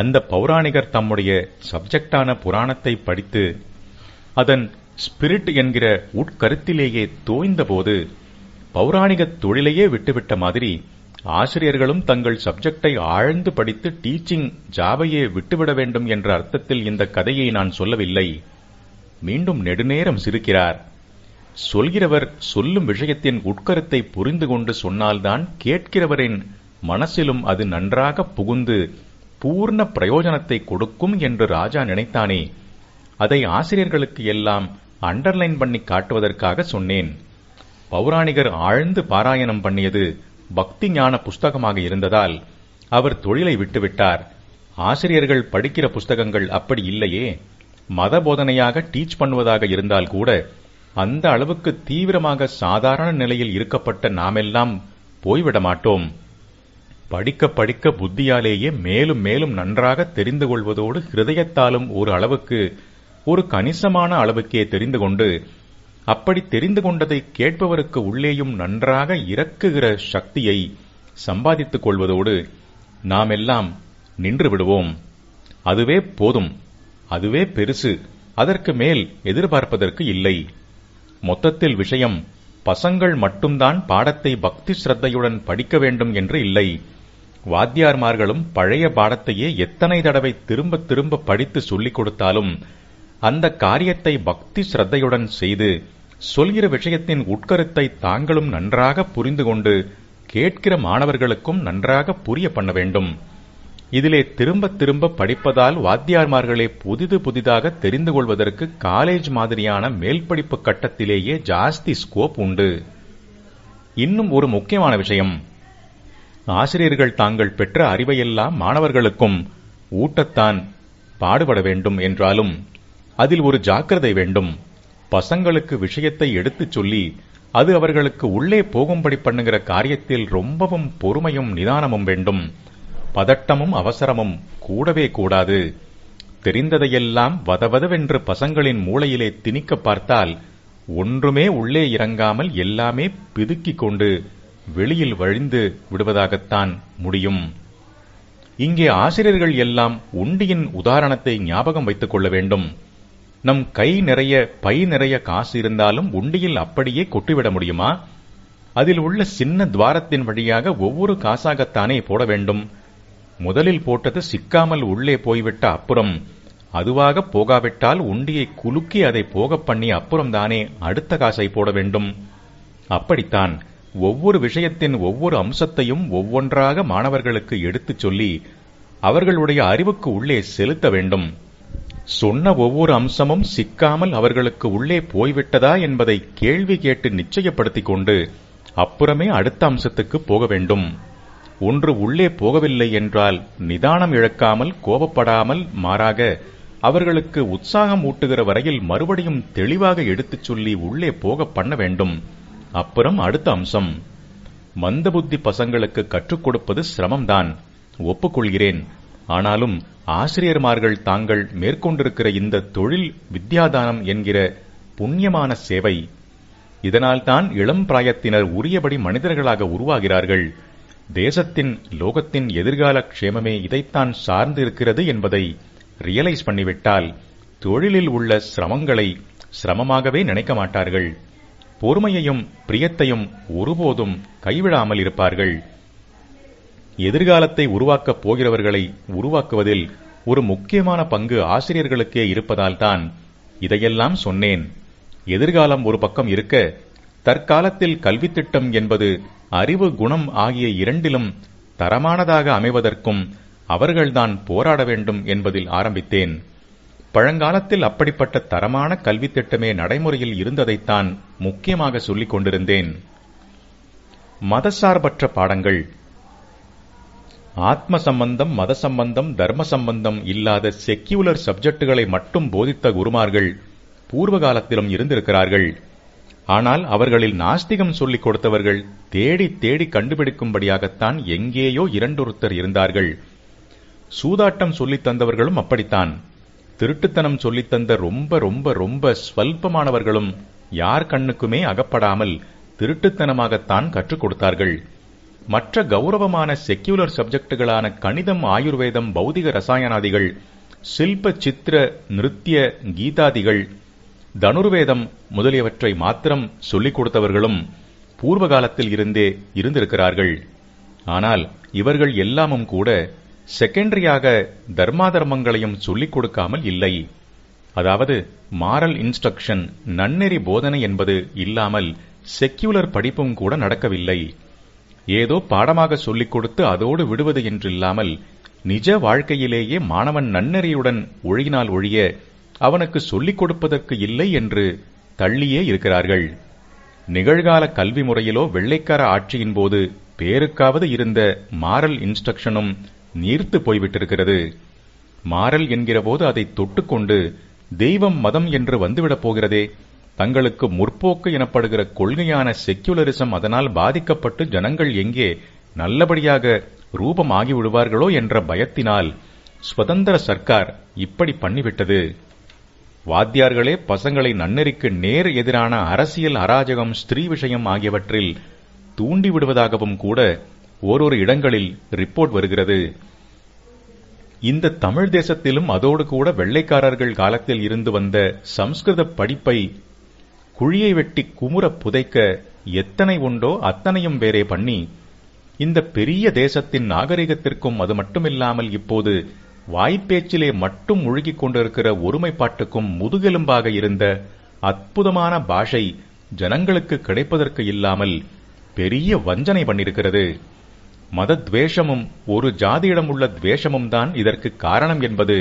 அந்த பௌராணிகர் தம்முடைய சப்ஜெக்டான புராணத்தை படித்து அதன் ஸ்பிரிட் என்கிற உட்கருத்திலேயே தோய்ந்தபோது பௌராணிக தொழிலையே விட்டுவிட்ட மாதிரி ஆசிரியர்களும் தங்கள் சப்ஜெக்டை ஆழ்ந்து படித்து டீச்சிங் ஜாபையே விட்டுவிட வேண்டும் என்ற அர்த்தத்தில் இந்த கதையை நான் சொல்லவில்லை. மீண்டும் நெடுநேரம் சிரிக்கிறார். சொல்கிறவர் சொல்லும் விஷயத்தின் உட்கருத்தை புரிந்து கொண்டு சொன்னால்தான் கேட்கிறவரின் மனசிலும் அது நன்றாக புகுந்து பூர்ண பிரயோஜனத்தை கொடுக்கும் என்று ராஜா நினைத்தானே? அதை ஆசிரியர்களுக்கு எல்லாம் அண்டர்லைன் பண்ணி காட்டுவதற்காக சொன்னேன். பௌராணிகர் ஆழ்ந்து பாராயணம் பண்ணியது பக்தி ஞான புஸ்தகமாக இருந்ததால் அவர் தொழிலை விட்டுவிட்டார். ஆசிரியர்கள் படிக்கிற புஸ்தகங்கள் அப்படி இல்லையே. மத போதனையாக டீச் பண்ணுவதாக இருந்தால் கூட அந்த அளவுக்கு தீவிரமாக சாதாரண நிலையில் இருக்கப்பட்ட நாமெல்லாம் போய்விட மாட்டோம் படிக்க படிக்க புத்தியாலேயே மேலும் மேலும் நன்றாக தெரிந்து கொள்வதோடு ஹிருதயத்தாலும் ஒரு அளவுக்கு ஒரு கணிசமான அளவுக்கே தெரிந்து கொண்டு அப்படி தெரிந்து கொண்டதை கேட்பவருக்கு உள்ளேயும் நன்றாக இறக்குகிற சக்தியை சம்பாதித்துக் கொள்வதோடு நாம் எல்லாம் நின்று விடுவோம். அதுவே போதும். அதுவே பெருசு. அதற்கு மேல் எதிர்பார்ப்பதற்கு இல்லை. மொத்தத்தில் விஷயம் பசங்கள் மட்டும்தான் பாடத்தை பக்தி ஸ்ரத்தையுடன் படிக்க வேண்டும் என்று இல்லை. வாத்தியார்மார்களும் பழைய பாடத்தையே எத்தனை தடவை திரும்ப திரும்ப படித்து சொல்லிக் கொடுத்தாலும் அந்த காரியத்தை பக்தி ஸ்ரத்தையுடன் செய்து சொல்கிற விஷயத்தின் உட்கருத்தை தாங்களும் நன்றாக புரிந்து கொண்டு கேட்கிற மாணவர்களுக்கும் நன்றாக புரிய பண்ண வேண்டும். இதிலே திரும்ப திரும்ப படிப்பதால் வாத்தியார்மார்களே புதிது புதிதாக தெரிந்து கொள்வதற்கு காலேஜ் மாதிரியான மேல்படிப்பு கட்டத்திலேயே ஜாஸ்தி ஸ்கோப் உண்டு. இன்னும் ஒரு முக்கியமான விஷயம். ஆசிரியர்கள் தாங்கள் பெற்ற அறிவையெல்லாம் மாணவர்களுக்கும் ஊட்டத்தான் பாடுபட வேண்டும் என்றாலும் அதில் ஒரு ஜாக்கிரதை வேண்டும். பசங்களுக்கு விஷயத்தை எடுத்துச் சொல்லி அது அவர்களுக்கு உள்ளே போகும்படி பண்ணுகிற காரியத்தில் ரொம்பவும் பொறுமையும் நிதானமும் வேண்டும். பதட்டமும் அவசரமும் கூடவே கூடாது. தெரிந்ததையெல்லாம் வதவதவென்று பசங்களின் மூளையிலே திணிக்க பார்த்தால் ஒன்றுமே உள்ளே இறங்காமல் எல்லாமே பிதுக்கிக் கொண்டு வெளியில் வழிந்து விடுவதாகத்தான் முடியும். இங்கே ஆசிரியர்கள் எல்லாம் உண்டியின் உதாரணத்தை ஞாபகம் வைத்துக் கொள்ள வேண்டும். நம் கை நிறைய பை நிறைய காசு இருந்தாலும் உண்டியில் அப்படியே கொட்டிவிட முடியுமா? அதில் உள்ள சின்ன துவாரத்தின் வழியாக ஒவ்வொரு காசாகத்தானே போட வேண்டும். முதலில் போட்டது சிக்காமல் உள்ளே போய்விட்ட அப்புறம். அதுவாக போகாவிட்டால் உண்டியை குலுக்கி அதை போகப் பண்ணி அப்புறம்தானே அடுத்த காசை போட வேண்டும். அப்படித்தான் ஒவ்வொரு விஷயத்தின் ஒவ்வொரு அம்சத்தையும் ஒவ்வொன்றாக மாணவர்களுக்கு எடுத்துச் சொல்லி அவர்களுடைய அறிவுக்கு உள்ளே செலுத்த வேண்டும். சொன்ன ஒவ்வொரு அம்சமும் சிக்காமல் அவர்களுக்கு உள்ளே போய்விட்டதா என்பதை கேள்வி கேட்டு நிச்சயப்படுத்திக் கொண்டு அப்புறமே அடுத்த அம்சத்துக்கு போக வேண்டும். ஒன்று உள்ளே போகவில்லை என்றால் நிதானம் இழக்காமல் கோபப்படாமல் மாறாக அவர்களுக்கு உற்சாகம் ஊட்டுகிற வரையில் மறுபடியும் தெளிவாக எடுத்துச் சொல்லி உள்ளே போக பண்ண வேண்டும். அப்புறம் அடுத்த அம்சம். மந்தபுத்தி பசங்களுக்கு கற்றுக் கொடுப்பது சிரமம்தான். ஒப்புக்கொள்கிறேன். ஆனாலும் ஆசிரியர்மார்கள் தாங்கள் மேற்கொண்டிருக்கிற இந்த தொழில் வித்யாதானம் என்கிற புண்ணியமான சேவை. இதனால்தான் இளம் பிராயத்தினர் உரியபடி மனிதர்களாக உருவாகிறார்கள். தேசத்தின் லோகத்தின் எதிர்கால க்ஷேமமே இதைத்தான் சார்ந்து இருக்கிறது என்பதை ரியலைஸ் பண்ணிவிட்டால் தொழிலில் உள்ள சிரமங்களை சிரமமாகவே நினைக்க மாட்டார்கள். பொறுமையையும் பிரியத்தையும் ஒருபோதும் கைவிடாமல் இருப்பார்கள். எதிர்காலத்தை உருவாக்கப் போகிறவர்களை உருவாக்குவதில் ஒரு முக்கியமான பங்கு ஆசிரியர்களுக்கே இருப்பதால்தான் இதையெல்லாம் சொன்னேன். எதிர்காலம் ஒரு பக்கம் இருக்க தற்காலத்தில் கல்வித் திட்டம் என்பது அறிவு குணம் ஆகிய இரண்டிலும் தரமானதாக அமைவதற்கும் அவர்கள்தான் போராட வேண்டும் என்பதில் ஆரம்பித்தேன். பழங்காலத்தில் அப்படிப்பட்ட தரமான கல்வித் திட்டமே நடைமுறையில் இருந்ததைத்தான் முக்கியமாக சொல்லிக் கொண்டிருந்தேன். மதசார்பற்ற பாடங்கள். ஆத்ம சம்பந்தம் மத சம்பந்தம் தர்ம சம்பந்தம் இல்லாத செக்யூலர் சப்ஜெக்டுகளை மட்டும் போதித்த குருமார்கள் பூர்வ காலத்திலும் இருந்திருக்கிறார்கள். ஆனால் அவர்களில் நாஸ்திகம் சொல்லிக் கொடுத்தவர்கள் தேடி தேடி கண்டுபிடிக்கும்படியாகத்தான் எங்கேயோ இரண்டொருத்தர் இருந்தார்கள். சூதாட்டம் சொல்லித் தந்தவர்களும் அப்படித்தான். திருட்டுத்தனம் சொல்லித்தந்த ரொம்ப ரொம்ப ரொம்ப ஸ்வல்பமானவர்களும் யார் கண்ணுக்குமே அகப்படாமல் திருட்டுத்தனமாகத்தான் கற்றுக் கொடுத்தார்கள். மற்ற கௌரவமான செக்யூலர் சப்ஜெக்டுகளான கணிதம் ஆயுர்வேதம் பௌதிக ரசாயனாதிகள் சில்ப சித்திர நிருத்திய கீதாதிகள் தனுர்வேதம் முதலியவற்றை மாத்திரம் சொல்லிக் கொடுத்தவர்களும் பூர்வகாலத்தில் இருந்தே இருந்திருக்கிறார்கள். ஆனால் இவர்கள் எல்லாமும் கூட செகண்டரியாக தர்மாதர்மங்களையும் சொல்லிக் கொடுக்காமல் இல்லை. அதாவது மாரல் இன்ஸ்ட்ரக்ஷன் நன்னெறி போதனை என்பது இல்லாமல் செக்யூலர் படிப்பும் கூட நடக்கவில்லை. ஏதோ பாடமாக சொல்லிக் கொடுத்து அதோடு விடுவது என்றில்லாமல் நிஜ வாழ்க்கையிலேயே மாணவன் நன்னெறியுடன் ஒழுகினால் ஒழிய அவனுக்கு சொல்லிக் கொடுப்பதற்கு இல்லை என்று தள்ளியே இருக்கிறார்கள். நிகழ்கால கல்வி முறையிலோ வெள்ளைக்கார ஆட்சியின் போது பேருக்காவது இருந்த மாரல் இன்ஸ்ட்ரக்ஷனும் நீர்த்து போய்விட்டிருக்கிறது. மாறல் என்கிற போது அதை தொட்டுக்கொண்டு தெய்வம் மதம் என்று வந்துவிடப் போகிறதே. தங்களுக்கு முற்போக்கு எனப்படுகிற கொள்கையான செக்யுலரிசம் அதனால் பாதிக்கப்பட்டு ஜனங்கள் எங்கே நல்லபடியாக ரூபம் ஆகிவிடுவார்களோ என்ற பயத்தினால் சுதந்திர சர்க்கார் இப்படி பண்ணிவிட்டது. வாத்தியார்களே பசங்களை நன்னெறிக்கு நேர் எதிரான அரசியல் அராஜகம் ஸ்திரீ விஷயம் ஆகியவற்றில் தூண்டிவிடுவதாகவும் கூட ஓரொரு இடங்களில் ரிப்போர்ட் வருகிறது. இந்த தமிழ் தேசத்திலும் அதோடு கூட வெள்ளைக்காரர்கள் காலத்தில் இருந்து வந்த சம்ஸ்கிருத படிப்பை குழியை வெட்டி குமுற புதைக்க எத்தனை உண்டோ அத்தனையும் வேறே பண்ணி இந்த பெரிய தேசத்தின் நாகரிகத்திற்கும் அது மட்டுமில்லாமல் இப்போது வாய்ப்பேச்சிலே மட்டும் முழுகிக் கொண்டிருக்கிற ஒருமைப்பாட்டுக்கும் முதுகெலும்பாக இருந்த அற்புதமான பாஷை ஜனங்களுக்கு கிடைப்பதற்கு இல்லாமல் பெரிய வஞ்சனை பண்ணிருக்கிறது மதத்வேஷமும் ஒரு ஜாதியிடமுள்ள துவேஷமும் தான் இதற்கு காரணம் என்பது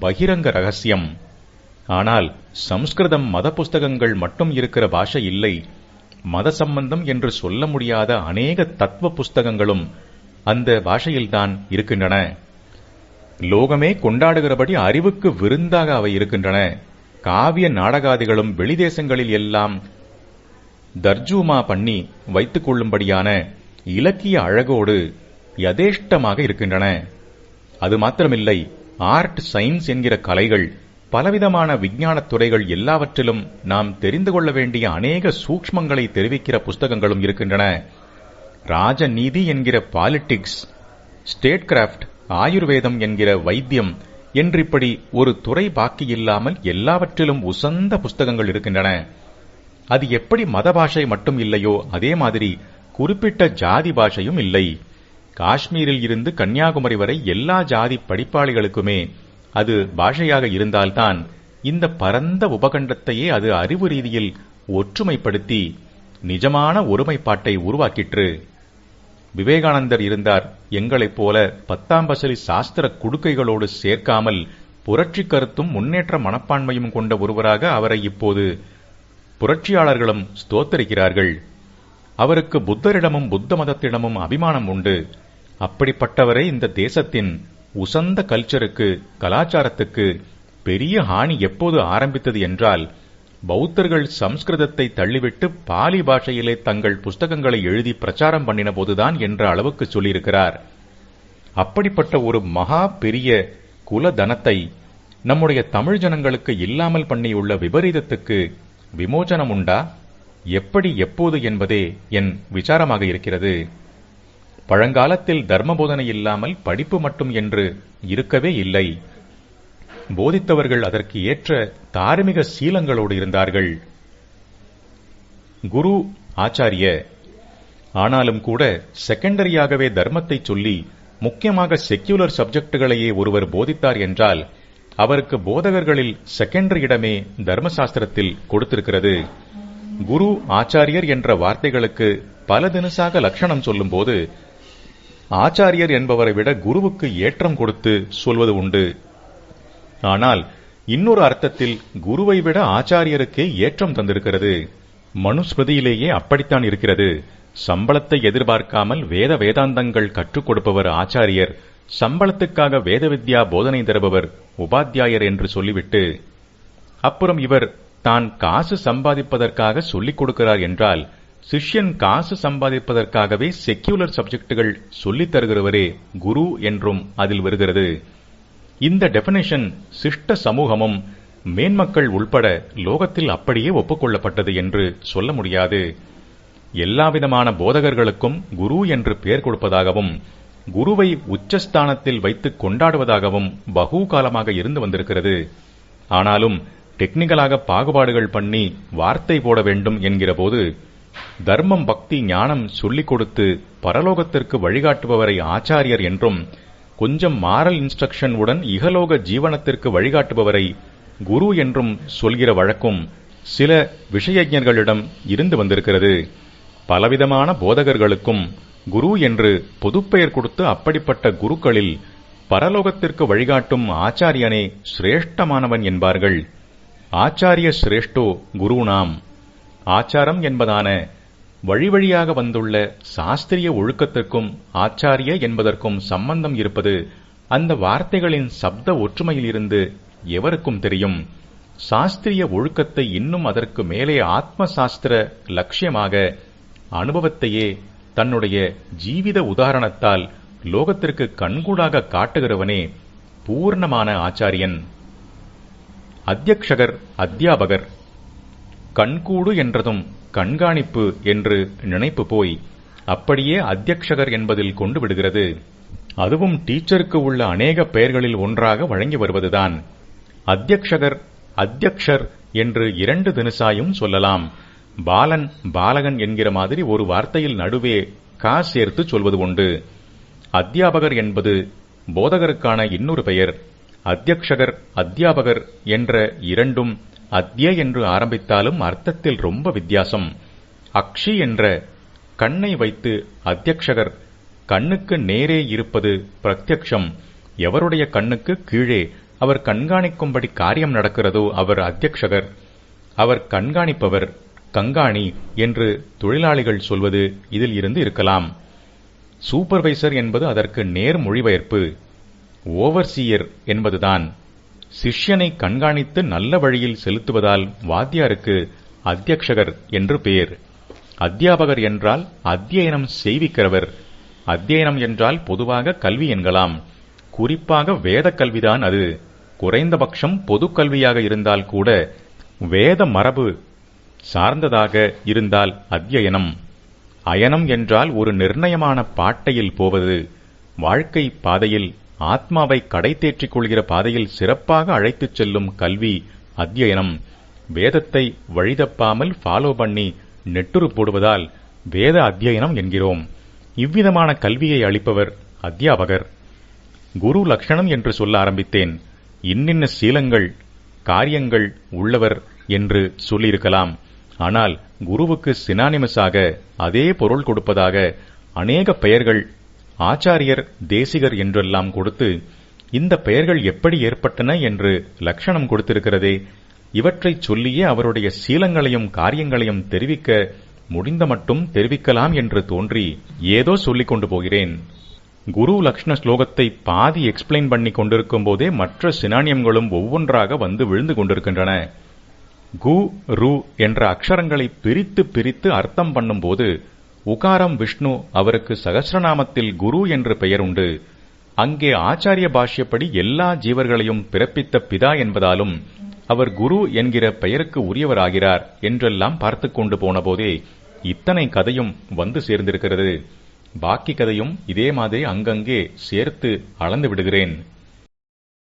பகிரங்க ரகசியம். ஆனால் சம்ஸ்கிருதம் மத புஸ்தகங்கள் மட்டும் இருக்கிற பாஷை இல்லை. மத சம்பந்தம் என்று சொல்ல முடியாத அநேக தத்துவ புஸ்தகங்களும் அந்த பாஷையில்தான் இருக்கின்றன. லோகமே கொண்டாடுகிறபடி அறிவுக்கு விருந்தாக அவை இருக்கின்றன. காவிய நாடகாதிகளும் வெளிதேசங்களில் எல்லாம் தர்ஜூமா பண்ணி வைத்துக் கொள்ளும்படியான இலக்கிய அழகோடு யதேஷ்டமாக இருக்கின்றன. அது மாத்திரமில்லை ஆர்ட் சயின்ஸ் என்கிற கலைகள் பலவிதமான விஞ்ஞானத் துறைகள் எல்லாவற்றிலும் நாம் தெரிந்து கொள்ள வேண்டிய அநேக சூக்ஷ்மங்களை தெரிவிக்கிற புஸ்தகங்களும் இருக்கின்றன. ராஜநீதி என்கிற பாலிட்டிக்ஸ் ஸ்டேட் கிராஃப்ட் ஆயுர்வேதம் என்கிற வைத்தியம் என்றிப்படி ஒரு துறை பாக்கி இல்லாமல் எல்லாவற்றிலும் உசந்த புஸ்தகங்கள் இருக்கின்றன. அது எப்படி மத பாஷை மட்டும் இல்லையோ அதே மாதிரி குறிப்பிட்ட ஜாதி பாஷையும் இல்லை. காஷ்மீரில் இருந்து கன்னியாகுமரி வரை எல்லா ஜாதி படிப்பாளிகளுக்குமே அது பாஷையாக இருந்தால்தான் இந்த பரந்த உபகண்டத்தையே அது அறிவு ரீதியில் ஒற்றுமைப்படுத்தி நிஜமான ஒருமைப்பாட்டை உருவாக்கிற்று. விவேகானந்தர் இருந்தார். எங்களைப் போல பத்தாம் பசலி சாஸ்திர குடுக்கைகளோடு சேர்க்காமல் புரட்சி கருத்தும் முன்னேற்ற மனப்பான்மையும் கொண்ட ஒருவராக அவரை இப்போது புரட்சியாளர்களும் ஸ்தோத்தரிக்கிறார்கள். அவருக்கு புத்தரிடமும் புத்த மதத்திடமும் அபிமானம் உண்டு. அப்படிப்பட்டவரை இந்த தேசத்தின் உசந்த கல்ச்சருக்கு கலாச்சாரத்துக்கு பெரிய ஹானி எப்போது ஆரம்பித்தது என்றால் பௌத்தர்கள் சம்ஸ்கிருதத்தை தள்ளிவிட்டு பாலி பாஷையிலே தங்கள் புஸ்தகங்களை எழுதி பிரச்சாரம் பண்ணின போதுதான் என்ற அளவுக்கு சொல்லியிருக்கிறார். அப்படிப்பட்ட ஒரு மகா பெரிய குல தனத்தை நம்முடைய தமிழ் ஜனங்களுக்கு இல்லாமல் பண்ணியுள்ள விபரீதத்துக்கு விமோசனம் உண்டா எப்படி எப்போது என்பதே என் விசாரமாக இருக்கிறது. பழங்காலத்தில் தர்ம போதனை இல்லாமல் படிப்பு மட்டும் என்று இருக்கவே இல்லை. போதித்தவர்கள் அதற்கு ஏற்ற தார்மீக சீலங்களோடு இருந்தார்கள். குரு ஆச்சாரிய ஆனாலும் கூட செகண்டரியாகவே தர்மத்தை சொல்லி முக்கியமாக செக்யூலர் சப்ஜெக்டுகளையே ஒருவர் போதித்தார் என்றால் அவருக்கு போதகர்களில் செகண்டரி இடமே தர்மசாஸ்திரத்தில் கொடுத்திருக்கிறது. குரு ஆச்சாரியர் என்ற வார்த்தைகளுக்கு பல தினசாக லட்சணம் சொல்லும்போது ஆச்சாரியர் என்பவரை விட குருவுக்கு ஏற்றம் கொடுத்து சொல்வது உண்டு. ஆனால் இன்னொரு அர்த்தத்தில் குருவை விட ஆச்சாரியருக்கே ஏற்றம் தந்திருக்கிறது. மனுஸ்மிருதியிலேயே அப்படித்தான் இருக்கிறது. சம்பளத்தை எதிர்பார்க்காமல் வேத வேதாந்தங்கள் கற்றுக் கொடுப்பவர் ஆச்சாரியர் சம்பளத்துக்காக வேத வித்யா போதனை தருபவர் உபாத்தியாயர் என்று சொல்லிவிட்டு அப்புறம் இவர் தான் காசு சம்பாதிப்பதற்காக சொல்லிக் கொடுக்கிறார் என்றால் சிஷ்யன் காசு சம்பாதிப்பதற்காகவே செக்யூலர் சப்ஜெக்டுகள் சொல்லித் தருகிறவரே குரு என்றும் அதில் வருகிறது. இந்த டெபினேஷன் சிஷ்ட சமூகமும் மேன்மக்கள் உள்பட லோகத்தில் அப்படியே ஒப்புக்கொள்ளப்பட்டது என்று சொல்ல முடியாது. எல்லாவிதமான போதகர்களுக்கும் குரு என்று பெயர் கொடுப்பதாகவும் குருவை உச்சஸ்தானத்தில் வைத்து கொண்டாடுவதாகவும் பகு காலமாக இருந்து வந்திருக்கிறது. ஆனாலும் டெக்னிக்கலாக பாகுபாடுகள் பண்ணி வார்த்தை போட வேண்டும் என்கிற போது தர்மம் பக்தி ஞானம் சொல்லிக் கொடுத்து பரலோகத்திற்கு வழிகாட்டுபவரை ஆச்சாரியர் என்றும் கொஞ்சம் மாரல் இன்ஸ்ட்ரக்ஷன் உடன் இகலோக ஜீவனத்திற்கு வழிகாட்டுபவரை குரு என்றும் சொல்கிற வழக்கும் சில விஷயஜர்களிடம் இருந்து வந்திருக்கிறது பலவிதமான போதகர்களுக்கும் குரு என்று பொதுப்பெயர் கொடுத்து அப்படிப்பட்ட குருக்களில் பரலோகத்திற்கு வழிகாட்டும் ஆச்சாரியனே சிரேஷ்டமானவன் என்பார்கள் ஆச்சாரிய சிரேஷ்டோ குருணாம் ஆச்சாரம் என்பதான வழி வழியாக வந்துள்ள சாஸ்திரிய ஒழுக்கத்திற்கும் ஆச்சாரிய என்பதற்கும் சம்பந்தம் இருப்பது அந்த வார்த்தைகளின் சப்த ஒற்றுமையிலிருந்து எவருக்கும் தெரியும். சாஸ்திரிய ஒழுக்கத்தை இன்னும் அதற்கு மேலே ஆத்ம சாஸ்திர லட்சியமாக அனுபவத்தையே தன்னுடைய ஜீவித உதாரணத்தால் லோகத்திற்கு கண்கூடாக காட்டுகிறவனே பூர்ணமான ஆச்சாரியன். அத்தியக்ஷகர் அத்தியாபகர். கண்கூடு என்றதும் கண்காணிப்பு என்று நினைப்பு போய் அப்படியே அத்தியக்ஷகர் என்பதில் கொண்டு விடுகிறது. அதுவும் டீச்சருக்கு உள்ள அநேக பெயர்களில் ஒன்றாக வழங்கி வருவதுதான். அத்தியக்ஷகர் அத்தியக்ஷர் என்று இரண்டு தினசாயும் சொல்லலாம். பாலன் பாலகன் என்கிற மாதிரி ஒரு வார்த்தையில் நடுவே கா சேர்த்து சொல்வது உண்டு. அத்தியாபகர் என்பது போதகருக்கான இன்னொரு பெயர். அத்தியக்ஷகர் அத்தியாபகர் என்ற இரண்டும் அத்ய என்று ஆரம்பித்தாலும் அர்த்தத்தில் ரொம்ப வித்தியாசம். அக்ஷி என்ற கண்ணை வைத்து அத்தியக்ஷகர் கண்ணுக்கு நேரே இருப்பது பிரத்யக்ஷம். எவருடைய கண்ணுக்கு கீழே அவர் கண்காணிக்கும்படி காரியம் நடக்கிறதோ அவர் அத்தியக்ஷகர். அவர் கண்காணிப்பவர் கங்காணி என்று தொழிலாளிகள் சொல்வது இதில் இருந்து இருக்கலாம். சூப்பர்வைசர் என்பது அதற்கு நேர் மொழிபெயர்ப்பு ஓவர்சீயர் என்பதுதான். சிஷ்யனை கண்காணித்து நல்ல வழியில் செலுத்துவதால் வாத்தியாருக்கு அத்தியக்ஷகர் என்று பெயர். அத்தியாபகர் என்றால் அத்தியனம் செய்விக்கிறவர். அத்தியனம் என்றால் பொதுவாக கல்வி என்கலாம். குறிப்பாக வேத கல்விதான் அது. குறைந்தபட்சம் பொது கல்வியாக இருந்தால் கூட வேத மரபு சார்ந்ததாக இருந்தால் அத்தியனம். அயனம் என்றால் ஒரு நிர்ணயமான பாட்டையில் போவது. வாழ்க்கை பாதையில் ஆத்மாவை கடை தேற்றிக் கொள்கிற பாதையில் சிறப்பாக அழைத்துச் செல்லும் கல்வி அத்தியனம். வேதத்தை வழிதப்பாமல் ஃபாலோ பண்ணி நெட்டுரு போடுவதால் வேத அத்தியனம் என்கிறோம். இவ்விதமான கல்வியை அளிப்பவர் அத்தியாபகர். குரு லட்சணம் என்று சொல்ல ஆரம்பித்தேன். இன்னின்ன சீலங்கள் காரியங்கள் உள்ளவர் என்று சொல்லியிருக்கலாம். ஆனால் குருவுக்கு சினானிமஸாக அதே பொருள் கொடுப்பதாக அநேக பெயர்கள் ஆச்சாரியர் தேசிகர் என்றெல்லாம் கொடுத்து இந்த பெயர்கள் எப்படி ஏற்பட்டன என்று லட்சணம் கொடுத்திருக்கிறதே இவற்றைச் சொல்லியே அவருடைய சீலங்களையும் காரியங்களையும் தெரிவிக்க முடிந்த மட்டும் தெரிவிக்கலாம் என்று தோன்றி ஏதோ சொல்லிக் கொண்டு போகிறேன். குரு லக்ஷ்ண ஸ்லோகத்தை பாதி எக்ஸ்பிளைன் பண்ணி கொண்டிருக்கும் போதே மற்ற சினானியங்களும் ஒவ்வொன்றாக வந்து விழுந்து கொண்டிருக்கின்றன. கு ரு என்ற அக்ஷரங்களை பிரித்து பிரித்து அர்த்தம் பண்ணும்போது உகாரம் விஷ்ணு அவருக்கு சகசிரநாமத்தில் குரு என்று பெயர் உண்டு அங்கே ஆச்சாரிய பாஷ்யப்படி எல்லா ஜீவர்களையும் பிறப்பித்த பிதா என்பதாலும் அவர் குரு என்கிற பெயருக்கு உரியவராகிறார் என்றெல்லாம் பார்த்து கொண்டு போனபோதே இத்தனை கதையும் வந்து சேர்ந்திருக்கிறது. பாக்கி கதையும் இதே மாதிரி அங்கங்கே சேர்த்து அளந்து விடுகிறேன்.